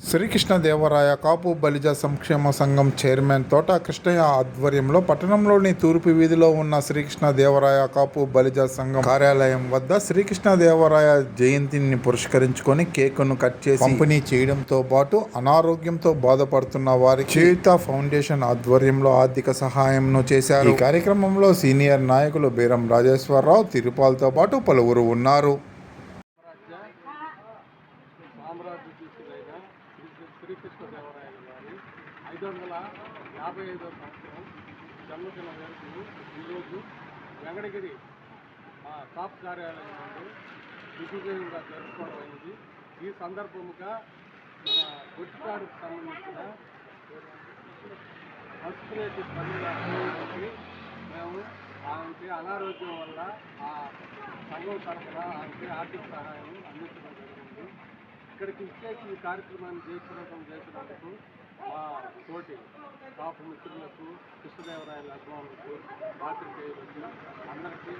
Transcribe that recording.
Srikrishnadevaraya Kapu Balija సంక్షేమ సంఘం chairman తోట కృష్ణయ్య ఆధ్వర్యంలో పట్టణంలోని తూర్పు వీధిలో ఉన్న శ్రీకృష్ణదేవరాయ కాపు బలిజ సంఘం కార్యాలయం వద్ద శ్రీకృష్ణదేవరాయ జయంతిని పురస్కరించుకొని కేకును కట్ చేసి పంపిణీ చేయడంతో పాటు అనారోగ్యంతో బాధపడుతున్న వారి చేయుత ఫౌండేషన్ ఆధ్వర్యంలో ఆర్థిక సహాయంను చేశారు. ఈ కార్యక్రమంలో సీనియర్ నాయకులు బీరం రాజేశ్వరరావు తిరుపాలతో పాటు పలువురు ఉన్నారు. సామ్రాజ్య తీసుకురైన శ్రీ శ్రీకృష్ణదేవరాయలు గారి ఐదు వందల యాభై ఐదో సంవత్సరం జన్మదిన వేడుకలు ఈరోజు వెంకటగిరి మా టాప్ కార్యాలయం నుండి దిగ్విజయంగా జరుపుకోవడం అయింది. ఈ సందర్భముగా మన గుట్టికాడుకు సంబంధించిన హస్పిరేటి పనులకి మేము ఆమెకి అనారోగ్యం వల్ల ఆ సంఘం తరఫున ఆమెకి ఆర్థిక సహాయం అందించడం జరిగింది. ఇక్కడికి ఇచ్చేసి ఈ కార్యక్రమాన్ని జయప్రదం చేసినందుకు మా తోటి కాపు మిత్రులకు కృష్ణదేవరాయల అభిమానులకు పాత్రికేయులకు అందరికీ